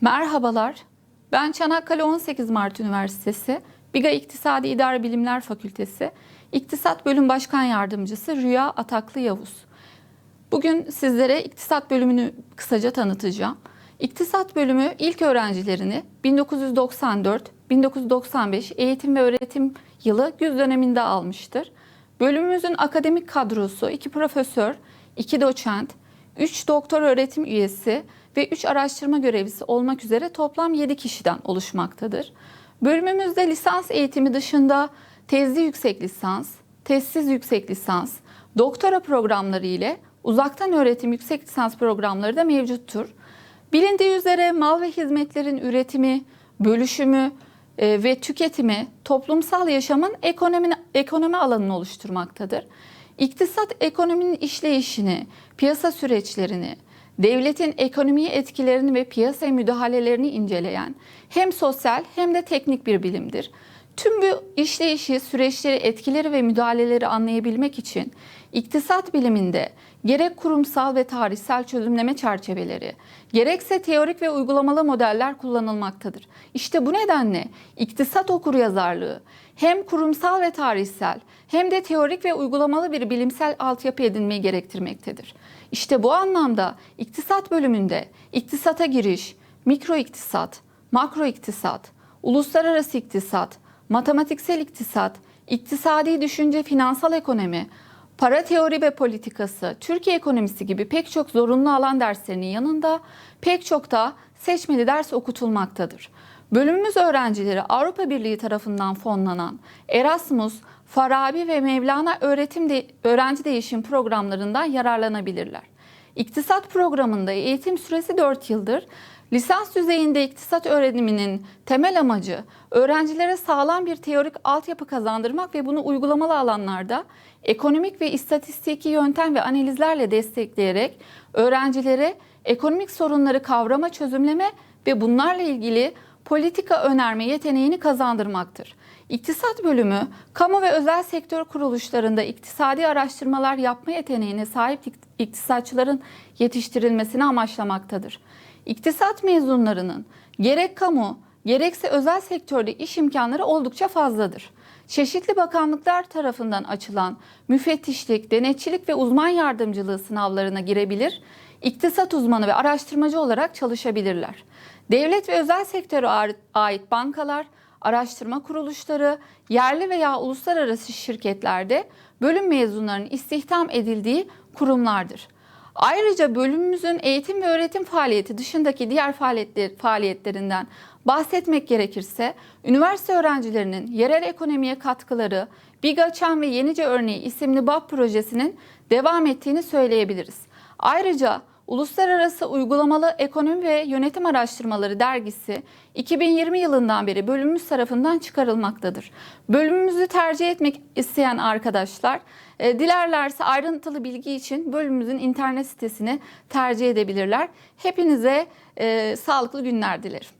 Merhabalar. Ben Çanakkale 18 Mart Üniversitesi BİGA İktisadi İdare Bilimler Fakültesi İktisat Bölüm Başkan Yardımcısı Rüya Ataklı Yavuz. Bugün sizlere iktisat bölümünü kısaca tanıtacağım. İktisat bölümü ilk öğrencilerini 1994-1995 eğitim ve öğretim yılı güz döneminde almıştır. Bölümümüzün akademik kadrosu 2 profesör, 2 doçent, 3 doktor öğretim üyesi ve 3 araştırma görevlisi olmak üzere toplam 7 kişiden oluşmaktadır. Bölümümüzde lisans eğitimi dışında tezli yüksek lisans, tezsiz yüksek lisans, doktora programları ile uzaktan öğretim yüksek lisans programları da mevcuttur. Bilindiği üzere mal ve hizmetlerin üretimi, bölüşümü e, ve tüketimi toplumsal yaşamın ekonomi, ekonomi alanını oluşturmaktadır. İktisat ekonominin işleyişini, piyasa süreçlerini, devletin ekonomiye etkilerini ve piyasaya müdahalelerini inceleyen hem sosyal hem de teknik bir bilimdir. Tüm bu işleyişi, süreçleri, etkileri ve müdahaleleri anlayabilmek için iktisat biliminde gerek kurumsal ve tarihsel çözümleme çerçeveleri, gerekse teorik ve uygulamalı modeller kullanılmaktadır. İşte bu nedenle iktisat okuryazarlığı hem kurumsal ve tarihsel hem de teorik ve uygulamalı bir bilimsel altyapı edinmeyi gerektirmektedir. İşte bu anlamda iktisat bölümünde iktisata giriş, mikro iktisat, makro iktisat, uluslararası iktisat, matematiksel iktisat, iktisadi düşünce, finansal ekonomi, para teori ve politikası, Türkiye ekonomisi gibi pek çok zorunlu alan derslerinin yanında pek çok da seçmeli ders okutulmaktadır. Bölümümüz öğrencileri Avrupa Birliği tarafından fonlanan Erasmus, Farabi ve Mevlana öğretim de, öğrenci değişim programlarından yararlanabilirler. İktisat programında eğitim süresi 4 yıldır. Lisans düzeyinde iktisat öğreniminin temel amacı öğrencilere sağlam bir teorik altyapı kazandırmak ve bunu uygulamalı alanlarda ekonomik ve istatistiki yöntem ve analizlerle destekleyerek öğrencilere ekonomik sorunları kavrama, çözümleme ve bunlarla ilgili politika önerme yeteneğini kazandırmaktır. İktisat bölümü, kamu ve özel sektör kuruluşlarında iktisadi araştırmalar yapma yeteneğine sahip iktisatçıların yetiştirilmesini amaçlamaktadır. İktisat mezunlarının gerek kamu gerekse özel sektörde iş imkanları oldukça fazladır. Çeşitli bakanlıklar tarafından açılan müfettişlik, denetçilik ve uzman yardımcılığı sınavlarına girebilir, iktisat uzmanı ve araştırmacı olarak çalışabilirler. Devlet ve özel sektöre ait bankalar, araştırma kuruluşları, yerli veya uluslararası şirketlerde bölüm mezunlarının istihdam edildiği kurumlardır. Ayrıca bölümümüzün eğitim ve öğretim faaliyeti dışındaki diğer faaliyetler, faaliyetlerinden bahsetmek gerekirse, üniversite öğrencilerinin yerel ekonomiye katkıları, Bigaçan ve Yenice Örneği isimli BAP projesinin devam ettiğini söyleyebiliriz. Ayrıca Uluslararası Uygulamalı Ekonomi ve Yönetim Araştırmaları dergisi 2020 yılından beri bölümümüz tarafından çıkarılmaktadır. Bölümümüzü tercih etmek isteyen arkadaşlar e, dilerlerse ayrıntılı bilgi için bölümümüzün internet sitesini tercih edebilirler. Hepinize e, sağlıklı günler dilerim.